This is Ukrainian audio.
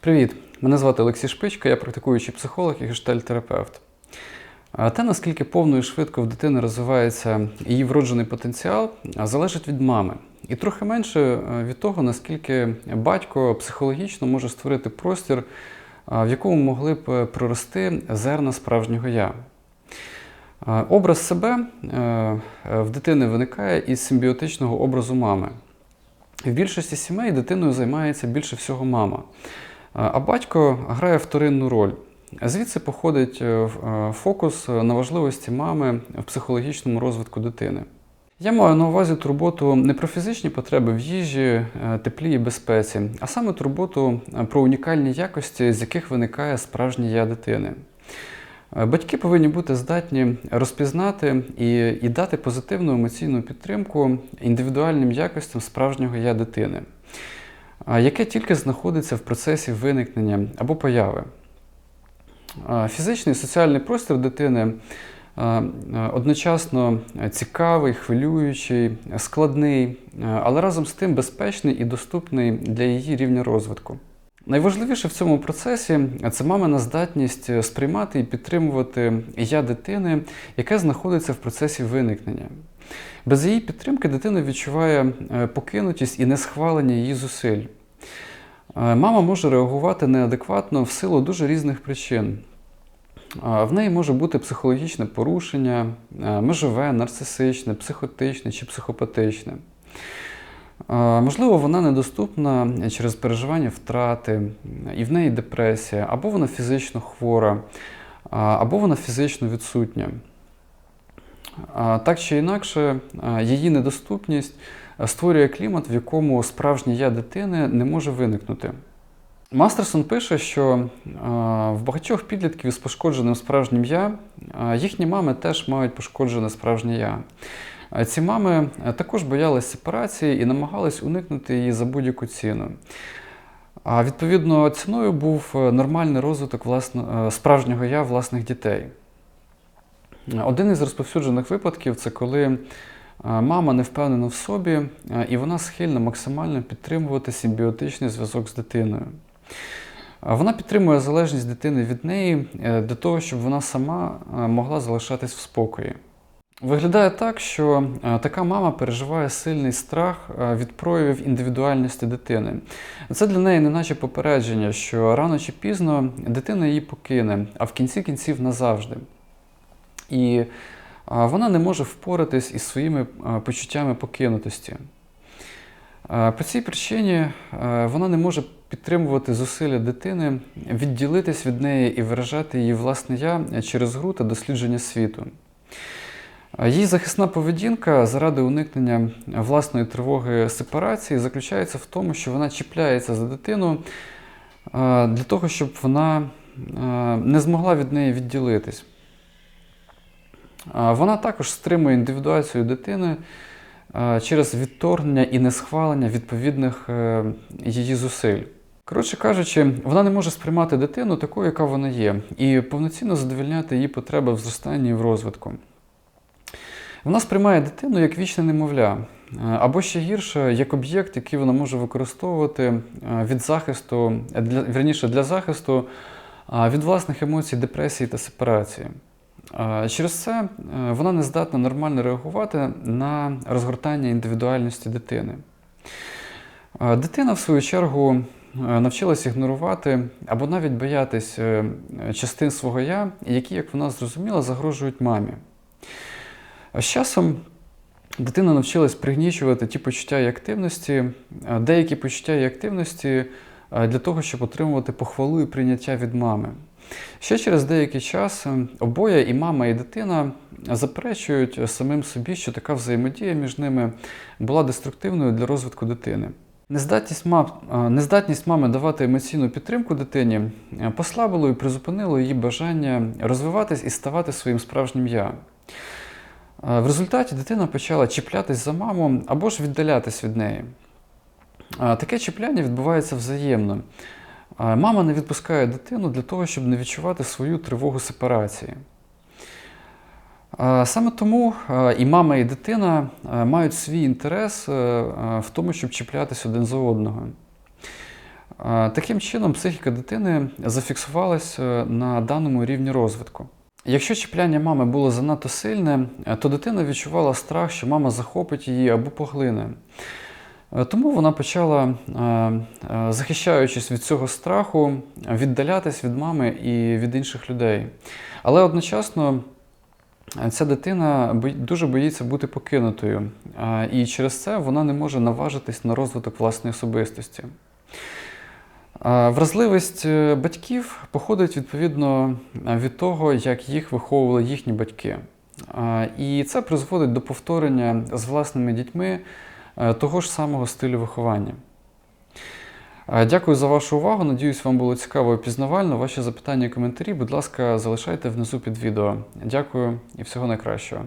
Привіт! Мене звати Олексій Шпичко, я практикуючий психолог і гештальтерапевт. Те, наскільки повно і швидко в дитини розвивається її вроджений потенціал, залежить від мами. І трохи менше е, від того, наскільки батько психологічно може створити простір, в якому могли б е, прорости зерна справжнього я. Образ себе е, е, в дитини виникає із симбіотичного образу мами. В більшості сімей дитиною займається більше всього мама. А батько грає вторинну роль. Звідси походить е, е, фокус на важливості мами в психологічному розвитку дитини. Я маю на увазі турботу не про фізичні потреби в їжі, е, теплі і безпеці, а саме турботу е, про унікальні якості, з яких виникає справжнє я дитини. Е, Батьки повинні бути здатні розпізнати і, і дати позитивну емоційну підтримку індивідуальним якостям справжнього я дитини, яке тільки знаходиться в процесі виникнення або появи. Фізичний і соціальний простір дитини одночасно цікавий, хвилюючий, складний, але разом з тим безпечний і доступний для її рівня розвитку. Найважливіше в цьому процесі це мамина здатність сприймати і підтримувати я дитини, яке знаходиться в процесі виникнення. Без її підтримки дитина відчуває е, покинутість і несхвалення її зусиль. Е, Мама може реагувати неадекватно в силу дуже різних причин. Е, В неї може бути психологічне порушення, е, межове, нарцисичне, психотичне чи психопатичне. Можливо, вона недоступна через переживання втрати, і в неї депресія, або вона фізично хвора, або вона фізично відсутня. Так чи інакше, її недоступність створює клімат, в якому справжнє я дитини не може виникнути. Мастерсон пише, що а, в багатьох підлітків з пошкодженим справжнім я а, їхні мами теж мають пошкоджене справжнє я. Ці мами е, також боялись сепарації і намагались уникнути її за будь-яку ціну. А відповідно, ціною був е, нормальний розвиток власно, е, справжнього я власних дітей. Е, Один із розповсюджених випадків це коли е, мама не впевнена в собі, і вона схильна максимально підтримувати симбіотичний зв'язок з дитиною. Вона підтримує залежність дитини від неї е, для того, щоб вона сама е, могла залишатись в спокої. Виглядає так, що е, така мама переживає сильний страх від проявів індивідуальності дитини. Це для неї неначе попередження, що рано чи пізно дитина її покине, а в кінці кінців назавжди. І вона не може впоратись із своїми почуттями покинутості. По цій причині вона не може підтримувати зусилля дитини, відділитись від неї і виражати її власне я через гру та дослідження світу. Її захисна поведінка заради уникнення власної тривоги сепарації заключається в тому, що вона чіпляється за дитину для того, щоб вона не змогла від неї відділитись. Вона також стримує індивідуацію дитини через відторгнення і несхвалення відповідних е, її зусиль. Коротше кажучи, вона не може сприймати дитину такою, яка вона є, і повноцінно задовільняти її потреби в зростанні і в розвитку. Вона сприймає дитину як вічне немовля, е, або ще гірше, як об'єкт, який вона може використовувати е, від захисту, для, вірніше для захисту від власних емоцій, депресії та сепарації. Через це е, вона не здатна нормально реагувати на розгортання індивідуальності дитини. Дитина, в свою чергу, е, навчилась ігнорувати або навіть боятись е, частин свого я, які, як вона зрозуміла, загрожують мамі. З часом дитина навчилась пригнічувати ті почуття і активності, деякі почуття і активності для того, щоб отримувати похвалу і прийняття від мами. Ще через деякий час е, обоє, і мама, і дитина заперечують самим собі, що така взаємодія між ними була деструктивною для розвитку дитини. Нездатність, мам, нездатність мами давати емоційну підтримку дитині послабило і призупинило її бажання розвиватись і ставати своїм справжнім я. Е, В результаті дитина почала чіплятись за маму або ж віддалятись від неї. Е, Таке чіпляння відбувається взаємно. Е, Мама не відпускає дитину для того, щоб не відчувати свою тривогу сепарації. Е, Саме тому е, і мама, і дитина е, мають свій інтерес е, е, в тому, щоб чіплятись один за одного. Е, Таким чином, психіка дитини зафіксувалася на даному рівні розвитку. Якщо чіпляння мами було занадто сильне, е, то дитина відчувала страх, що мама захопить її або поглине. Е, Тому вона почала, е, е, захищаючись від цього страху, віддалятись від мами і від інших людей. Але одночасно ця дитина дуже боїться бути покинутою, і через це вона не може наважитись на розвиток власної особистості. Вразливість батьків походить відповідно від того, як їх виховували їхні батьки. І це призводить до повторення з власними дітьми того ж самого стилю виховання. Е, Дякую за вашу увагу. Надіюсь, вам було цікаво і пізнавально. Ваші запитання і коментарі, будь ласка, залишайте внизу під відео. Дякую і всього найкращого.